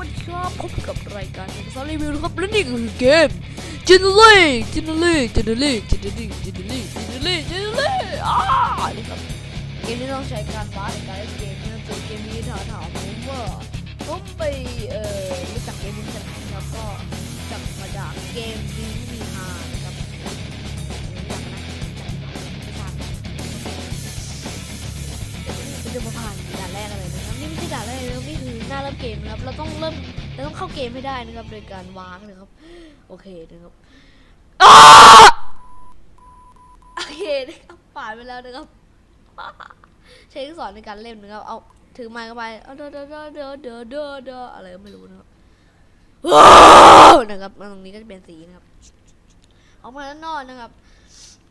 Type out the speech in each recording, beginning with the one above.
วัสดีครับพบกับรายการเกมซารีวิวครับและนี่คือเกมจินเลี่จินเลี่จินเลี่จินเลี่จินเลี่จินเลี่จินลี่อ่านี่ครับเกมที่ต้องใช้การบ้านในการเล่นเกมนะครับส่วเกมนี้ถาถามผมว่าผมไปเอ่อ นเลยนะครับนี่ไม่ใช่ด่านแรกนะครับนี่คือหน้าเริ่มเกมนะครับเราต้องเริ่มเราต้องเข้าเกมให้ได้นะครับโดยการวางนะครับ โอเคนะครับโอเคนะครับผ่านไปแล้วนะครับใช้ลูกศรในการเล่นนะครับเอาถือไม้เข้าไปเด้อเด้อเด้อเด้อเด้อเด้อเดออะไรก็ไม่รู้นะครับนะครับตรงนี้ก็จะเป็นสีนะครับออกมาด้านนอกนะครับ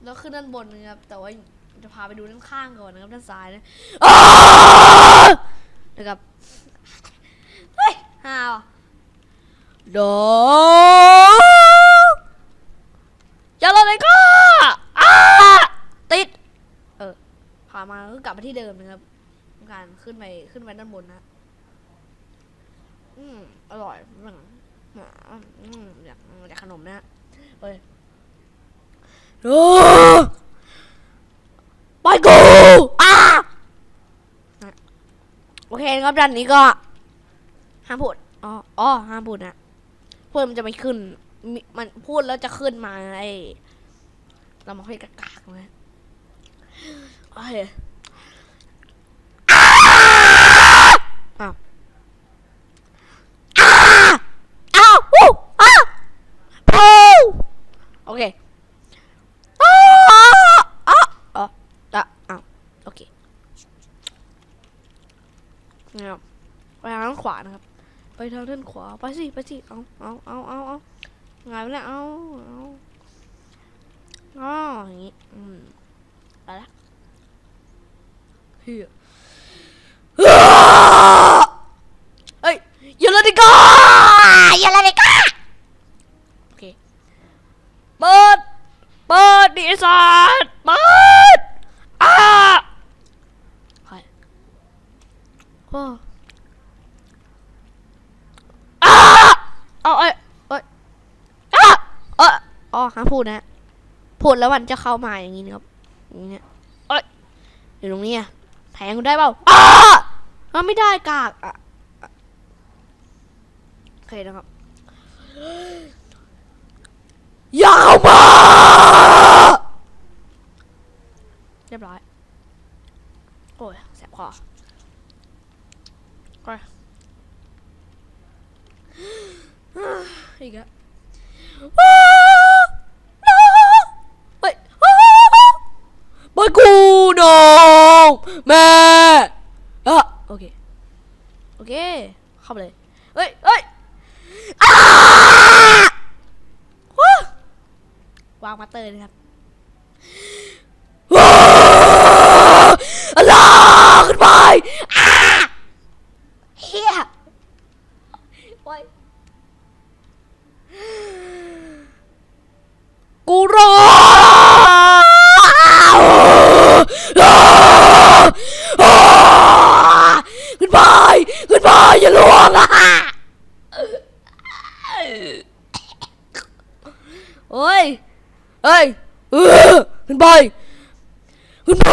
แล้วขึ้นด้านบนนะครับ แต่ว่าจะพาไปดูด้านข้างก่อนนะครับด้านซ้ายนะ นะครับเฮ้ยฮาวโดอย่าเลยก็อ้าติด เออพามาก็กลับมาที่เดิมนะครับต้องการขึ้นไปขึ้นไปด้านบนนะ อืมอร่อยอืมอืมอยากอยากขนมนะฮะเฮ้ยโอ้ไปกูอ้านะโอเครับด้านนี้ก็ห้ามพูดอ๋ออ๋อห้ามพูดนะพูดมันจะไม่ขึ้นม,มันพูดแล้วจะขึ้นมาไอ้เรามาค่อยกากๆนะโอเคอ้าวอ้าววู้อ้าวปูโอเคอ้าวอ้าวอ๋ออะอ้าวโอเคนะครับไปทางด้า นขวานะครับ ไปทางด้านขวาไปสิไปสิเอาเอาเอาเอาเอาไงวะเนี่ยเอาเอาอ๋ออย่างงี้อืมไปละเฮียเฮ้ยอย่าเลยดิก้าอย่าเลยดิก้าโอเคเปิดเปิดดิไอ้สัตว์เปิดอ้าใครโอ้ อ้าเอาเอ้ยเอ้ยอ้าเอ ออ๋อห้ามพูดนะพูดแล้วมันจะเข้ามาอย่างนี้นะครับอย่างเงี้ยเอ้ยอยู่ตรงนี้อะแทงได้เปล่าอ้าไม่ได้กากอะโอเคนะครับยาวมาเรียบร้อย โอ้ยแสบคอโอ้ยอีกอะอ้าวเฮ้ยอ้าวไปกูน้อง แม่อะโอเค โอเค เข้าไปเลย เฮ้ยเฮ้ยอ้าว้าวางมาเตอร์เลยครับว้าวอะไรขึ้นไปอ้าเฮียโอ้ย กูรอขึ้นไปขึ้นไปอย่าลวงอะ โอ้ยเอ้ยเออขึ้นไปขึ้นไป